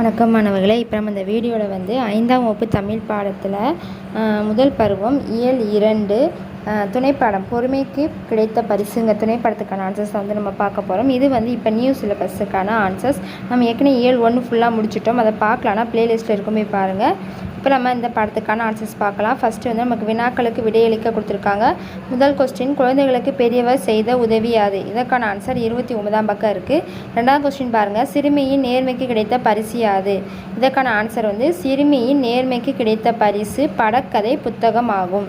வணக்கம் மாணவர்களே. இப்போ நம்ம இந்த வீடியோவில் வந்து ஐந்தாம் வகுப்பு தமிழ் பாடத்தில் முதல் பருவம் இயல் இரண்டு துணைப்பாடம் பொறுமைக்கு கிடைத்த பரிசுங்க. துணைப்பாடத்துக்கான ஆன்சர்ஸ் வந்து நம்ம பார்க்க போகிறோம் இது வந்து இப்போ நியூ சிலபஸுக்கான ஆன்சர்ஸ் நம்ம ஏற்கனவே இயல் ஒன்று ஃபுல்லாக முடிச்சிட்டோம். அதை பார்க்கலான்னா ப்ளேலிஸ்ட்டில் இருக்குமே பாருங்கள் இப்போ நம்ம இந்த படத்துக்கான ஆன்சர்ஸ் பார்க்கலாம். ஃபஸ்ட்டு வந்து நமக்கு வினாக்களுக்கு விடையளிக்க கொடுத்துருக்காங்க. முதல் கொஸ்டின் குழந்தைகளுக்கு பெரியவர் செய்த உதவி யாது? இதற்கான ஆன்சர் இருபத்தி ஒன்பதாம் பக்கம் இருக்குது ரெண்டாவது கொஸ்டின் பாருங்கள் சிறுமியின் நேர்மைக்கு கிடைத்த பரிசு யாது? இதற்கான ஆன்சர் வந்து சிறுமியின் நேர்மைக்கு கிடைத்த பரிசு படக்கதை புத்தகம் ஆகும்.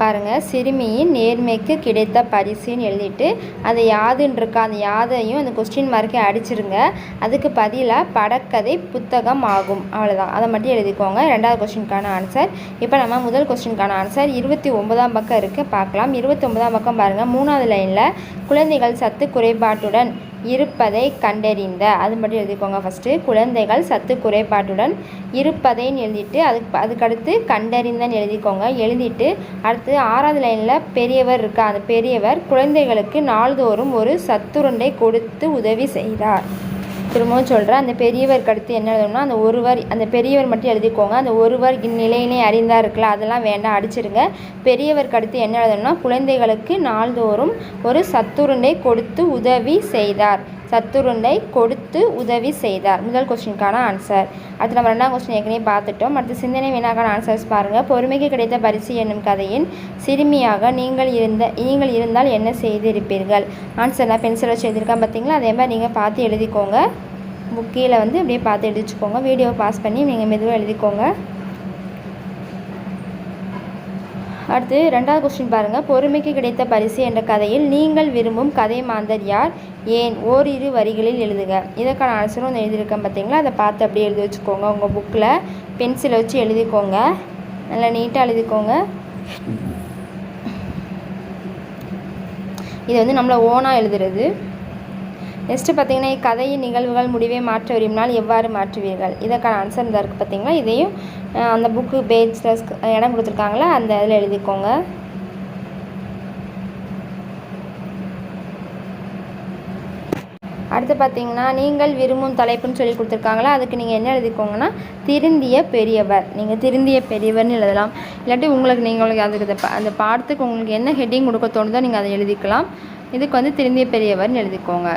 பாருங்கள் சிறுமியின் நேர்மைக்கு கிடைத்த பரிசுன்னு எழுதிட்டு அது யாதுன்னு இருக்கா அந்த யாதையும் அந்த கொஸ்டின் மார்க்கை அடிச்சிருங்க. அதுக்கு பதிலாக படக்கதை புத்தகம் ஆகும். அவ்வளோதான் அதை மட்டும் எழுதிக்கோங்க. ரெண்டாவது கொஸ்டினுக்கான ஆன்சர் இப்போ நம்ம முதல் கொஸ்டினுக்கான ஆன்சர் இருபத்தி ஒன்பதாம் பக்கம் இருக்குது பார்க்கலாம். இருபத்தி ஒன்பதாம் பக்கம் பாருங்கள் மூணாவது லைனில் குழந்தைகள் சத்து குறைபாட்டுடன் இருப்பதை கண்டறிந்த. அது மட்டும் எழுதிக்கோங்க ஃபஸ்ட்டு குழந்தைகள் சத்து குறைபாட்டுடன் இருப்பதைன்னு எழுதிட்டு அதுக்கு அதுக்கடுத்து கண்டறிந்தன்னு எழுதிக்கோங்க. எழுதிட்டு அடுத்து ஆறாவது லைனில் பெரியவர் இருக்கா? அந்த பெரியவர் குழந்தைகளுக்கு நாள்தோறும் ஒரு சத்துருண்டை கொடுத்து உதவி செய்தார். திரும்பவும் சொல்கிறேன் அந்த பெரியவருக்கு அடுத்து என்ன எழுதணும்னா அந்த ஒருவர் அந்த பெரியவர் மட்டும் எழுதிக்கோங்க. அந்த ஒருவர் இந்நிலையினை அறிந்தார் இருக்குல்ல அதெல்லாம் வேண்டாம் அடிச்சிருங்க. பெரியவருக்கு அடுத்து என்ன எழுதணும்னா குழந்தைகளுக்கு நாள்தோறும் ஒரு சத்துருண்டை கொடுத்து உதவி செய்தார். சத்துருண்டை கொடுத்து உதவி செய்தார். முதல் கொஸ்டினுக்கான ஆன்சர் அடுத்து நம்ம ரெண்டாம் கொஸ்டின் ஏற்கனவே பார்த்துட்டோம். அடுத்து சிந்தனை வினாக்கான ஆன்சர்ஸ் பாருங்கள் பொறுமைக்கு கிடைத்த பரிசு என்னும் கதையின் சிறுமியாக நீங்கள் இருந்த நீங்கள் இருந்தால் என்ன செய்திருப்பீர்கள்? ஆன்சர் நான் பென்சில் வச்சு எழுதியிருக்கேன் பார்த்தீங்களா? அதே மாதிரி நீங்கள் பார்த்து எழுதிக்கோங்க. புக்கில் வந்து அப்படியே பார்த்து எழுதிச்சுக்கோங்க. வீடியோ பாஸ் பண்ணி நீங்கள் மெதுவாக எழுதிக்கோங்க. அடுத்து ரெண்டாவது கொஸ்டின் பாருங்கள் பொறுமைக்கு கிடைத்த பரிசு என்ற கதையில் நீங்கள் விரும்பும் கதை மாந்தர் யார்? ஏன்? ஓரிரு வரிகளில் எழுதுக. இதற்கான ஆன்சரும் வந்து எழுதியிருக்கேன் பார்த்தீங்களா? அதை பார்த்து அப்படியே எழுதி வச்சுக்கோங்க. உங்கள் புக்கில் பென்சிலை வச்சு எழுதிக்கோங்க. நல்லா நீட்டாக எழுதிக்கோங்க. இது வந்து நம்மளை ஓனாக எழுதுறது. நெக்ஸ்ட்டு பார்த்தீங்கன்னா இக்கதையின் நிகழ்வுகள் முடிவை மாற்ற விரும்பினால் எவ்வாறு மாற்றுவீர்கள்? இதற்கான ஆன்சர் இந்த இருக்குது பார்த்தீங்களா? இதையும் அந்த புக்கு பேஜில் இடம் கொடுத்துருக்காங்களா? அந்த இதில் எழுதிக்கோங்க. அடுத்து பார்த்தீங்கன்னா நீங்கள் விரும்பும் தலைப்புன்னு சொல்லி கொடுத்துருக்காங்களா? அதுக்கு நீங்கள் என்ன எழுதிக்கோங்கன்னா திருந்திய பெரியவர். நீங்கள் திருந்திய பெரியவர்னு எழுதலாம். இல்லாட்டி உங்களுக்கு நீங்கள் அதுக்கு அந்த பாடத்துக்கு உங்களுக்கு என்ன ஹெட்டிங் கொடுக்க தோணுதோ நீங்கள் அதை எழுதிக்கலாம். இதுக்கு வந்து திருந்திய பெரியவர்னு எழுதிக்கோங்க.